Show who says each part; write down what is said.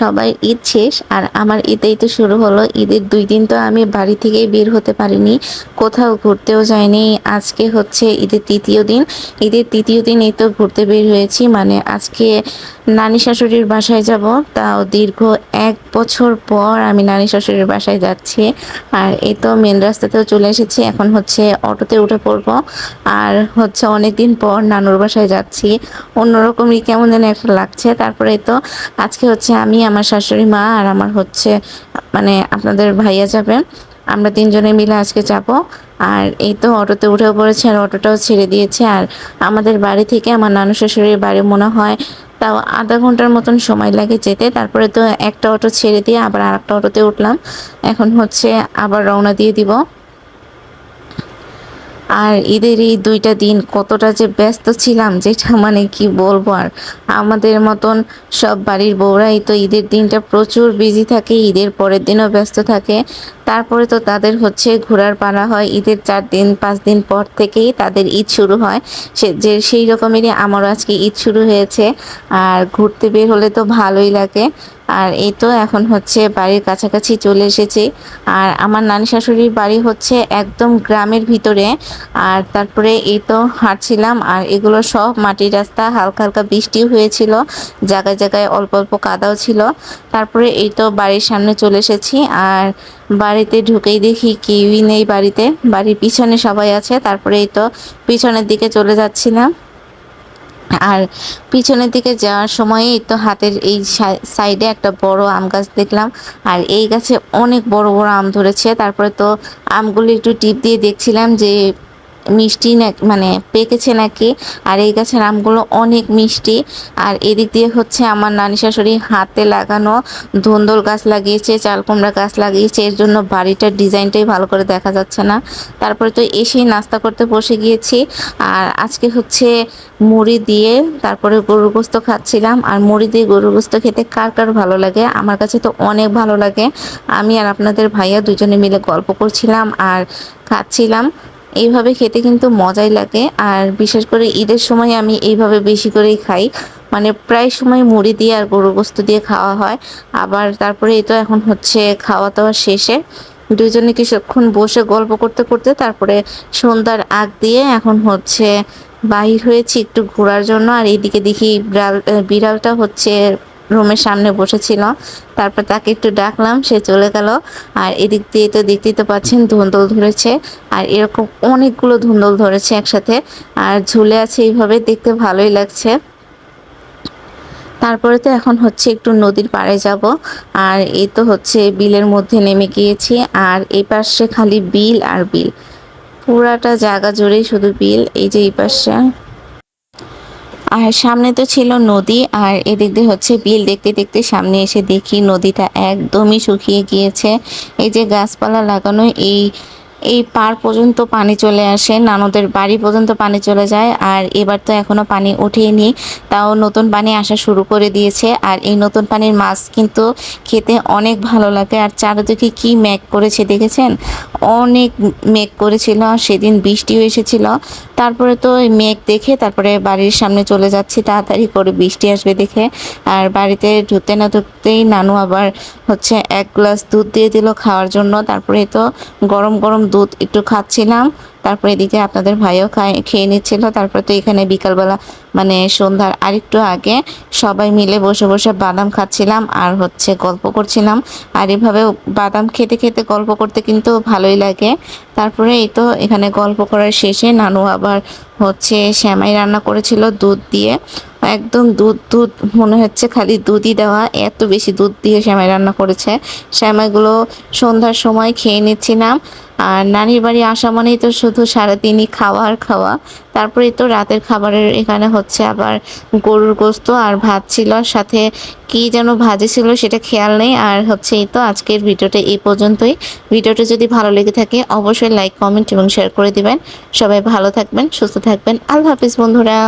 Speaker 1: সবাই ঈদ শেষ। আর আমার ঈদেই তো শুরু হলো। ঈদের দুই দিন তো আমি বাড়ি থেকেই বের হতে পারিনি। কোথাও ঘুরতেও যাইনি। আজকে হচ্ছে ঈদের তৃতীয় দিন। ঈদের তৃতীয় দিন এই তো ঘুরতে বের হয়েছি। মানে আজকে নানি শাশুড়ির বাসায় যাব। তাও দীর্ঘ এক বছর পর আমি নানি শাশুড়ির বাসায় যাচ্ছি। আর এই তো মেন রাস্তাতেও চলে এসেছি। এখন হচ্ছে অটোতে উঠে পড়ব। আর হচ্ছে অনেক দিন পর নানুর বাসায় যাচ্ছি। অন্যরকমই কেমন যেন একটা লাগছে। তারপরে তো আজকে হচ্ছে আমি, আমার শাশুড়ি মা আর আমার হচ্ছে মানে আপনাদের ভাইয়া যাবে। আমরা তিনজনে মিলে আজকে যাব। আর এই তো অটোতে উঠেও পড়েছে আর অটোটাও ছেড়ে দিয়েছে। আর আমাদের বাড়ি থেকে আমার নানু শাশুড়ির বাড়ি মনে হয় তাও আধা ঘণ্টার মতন সময় লাগে যেতে। তারপরে তো একটা অটো ছেড়ে দিয়ে আবার আরেকটা অটোতে উঠলাম। এখন হচ্ছে আবার রওনা দিয়ে দিব। আর ঈদের এই দুইটা দিন কতটা যে ব্যস্ত ছিলাম, যেটা মানে কি বলব আর? আমাদের মতন সব বাড়ির বউরাই তো ঈদের দিনটা প্রচুর বিজি থাকে, ঈদের পরের দিনও ব্যস্ত থাকে। তারপরে তো তাদের হচ্ছে ঘোরার পালা হয়, ঈদের চার দিন, পাঁচ দিন পর থেকেই তাদের ঈদ শুরু হয়। সে, যে, সেই রকমেরই আমারও আজকে ঈদ শুরু হয়েছে। আর ঘুরতে বের হলে তো ভালোই লাগে। আর এই তো এখন হচ্ছে বাড়ির কাছাকাছি চলে এসেছি। আর আমার নানি শাশুড়ির বাড়ি হচ্ছে একদম গ্রামের ভিতরে। আর তারপরে এই তো হাঁটছিলাম আর এগুলো সব মাটির রাস্তা, হালকা হালকা বৃষ্টিও হয়েছিল, জায়গায় জায়গায় অল্প অল্প কাদাও ছিল। তারপরে এই তো বাড়ির সামনে চলে এসেছি আর বাড়িতে ঢুকেই দেখি কেউই নেই বাড়িতে, বাড়ির পিছনে সবাই আছে। তারপরে এই তো পিছনের দিকে চলে যাচ্ছিলাম। আর পিছনের দিকে যাওয়ার সময়ই তো হাতের এই সাইডে একটা বড় আম গাছ দেখলাম, আর এই গাছে অনেক বড় বড় আম ধরেছে। তারপরে তো আমগুলো একটু টিপ দিয়ে দেখছিলাম যে মিষ্টি না মানে পেকেছে নাকি, আর এই গাছের আমগুলো অনেক মিষ্টি। আর এদিক দিয়ে হচ্ছে আমার নানি শাশুড়ি হাতে লাগানো ধুন্দল গাছ লাগিয়েছে চাল কুমড়া গাছ লাগিয়েছে। এর জন্য বাড়িটার ডিজাইনটাই ভালো করে দেখা যাচ্ছে না। তারপরে তো এসেই নাস্তা করতে বসে গিয়েছি। আর আজকে হচ্ছে মুড়ি দিয়ে তারপরে গরুর গোস্ত খাচ্ছিলাম। আর মুড়ি দিয়ে গরুর গোস্ত খেতে কার কার ভালো লাগে? আমার কাছে তো অনেক ভালো লাগে। আমি আর আপনাদের ভাইয়া দুজনে মিলে গল্প করছিলাম আর খাচ্ছিলাম। এইভাবে খেতে কিন্তু মজাই লাগে। আর বিশেষ করে ঈদের সময় আমি এইভাবে বেশি করেই খাই। মানে প্রায় সময় মুড়ি দিয়ে আর গরু গোস্ত দিয়ে খাওয়া হয়। আবার তারপরে এই তো এখন হচ্ছে খাওয়া দাওয়া শেষে। দুজনে কিছুক্ষণ বসে গল্প করতে করতে তারপরে সন্ধ্যার আগ দিয়ে এখন হচ্ছে বাহির হয়েছি একটু ঘোরার জন্য। আর এইদিকে দেখি বিড়াল বিড়ালটা হচ্ছে রুমের সামনে বসেছিল। তারপর তাকে একটু ডাকলাম, সে চলে গেল। আর এদিক দিয়ে তো দেখতেই তো পাচ্ছেন ধুন্দল ধরেছে। আর এরকম অনেকগুলো ধুন্দল ধরেছে একসাথে। আর ঝুলে আছে এইভাবে, দেখতে ভালোই লাগছে। তারপরে তো এখন হচ্ছে একটু নদীর পাড়ে যাব। আর এই তো হচ্ছে বিলের মধ্যে নেমে গিয়েছি। আর এই পাশে খালি বিল আর বিল। পুরাটা জায়গা জুড়েই শুধু বিল। এই যে এই পাশে আর সামনে তো ছিল নদী আর এদিক দিয়ে হচ্ছে বিল দেখতে দেখতে সামনে এসে দেখি নদীটা একদমই শুকিয়ে গিয়েছে। এই যে গাছপালা লাগানো, এই এই পার পর্যন্ত পানি চলে আসে, নানদের বাড়ি পর্যন্ত পানি চলে যায় আর এবার তো এখনও পানি ওঠেনি তাও নতুন পানি আসা শুরু করে দিয়েছে আর এই নতুন পানির মাছ কিন্তু খেতে অনেক ভালো লাগে আর চারিদিকে কি মেঘ করেছে দেখেছেন? অনেক মেঘ করেছিল আর সেদিন বৃষ্টিও এসেছিল, তারপরে তো ওই মেঘ দেখে তারপরে বাড়ির সামনে চলে যাচ্ছি, তাড়াতাড়ি করে বৃষ্টি আসবে দেখে আর বাড়িতে ঢুকতে না ঢুকতেই নানু আবার হচ্ছে এক গ্লাস দুধ দিয়ে দিল খাওয়ার জন্য, তারপরে তো গরম গরম দুধ একটু খাচ্ছিলাম, তারপরে এদিকে আপনাদের ভাইও খায়, খেয়ে নিচ্ছিল, তারপরে তো এখানে বিকালবেলা মানে সন্ধ্যার আরেকটু আগে সবাই মিলে বসে বসে বাদাম খাচ্ছিলাম আর হচ্ছে গল্প করছিলাম। আর এভাবে বাদাম খেতে খেতে গল্প করতে কিন্তু ভালোই লাগে। তারপরে এই তো এখানে গল্প করার শেষে নানু আবার হচ্ছে শ্যামাই রান্না করেছিল দুধ দিয়ে। একদম দুধ দুধ মনে হচ্ছে খালি দুধই দেওয়া। এত বেশি দুধ দিয়ে শ্যামাই রান্না করেছে। শ্যামাইগুলো সন্ধ্যার সময় খেয়ে নিচ্ছিলাম আর নানির বাড়ি আসা মানেই তো শুধু সারাদিনই খাওয়া আর খাওয়া। তারপরে তো রাতের খাবারের এখানে হচ্ছে আবার গরুর গোস্ত আর ভাত ছিল। সাথে কি যেন ভাজি ছিল সেটা খেয়াল নেই। আর হচ্ছে এই তো আজকের ভিডিওটা এই পর্যন্তই। ভিডিওটা যদি ভালো লেগে থাকে অবশ্যই লাইক, কমেন্ট এবং শেয়ার করে দিবেন। সবাই ভালো থাকবেন, সুস্থ থাকবেন। আল্লাহ হাফিজ বন্ধুরা।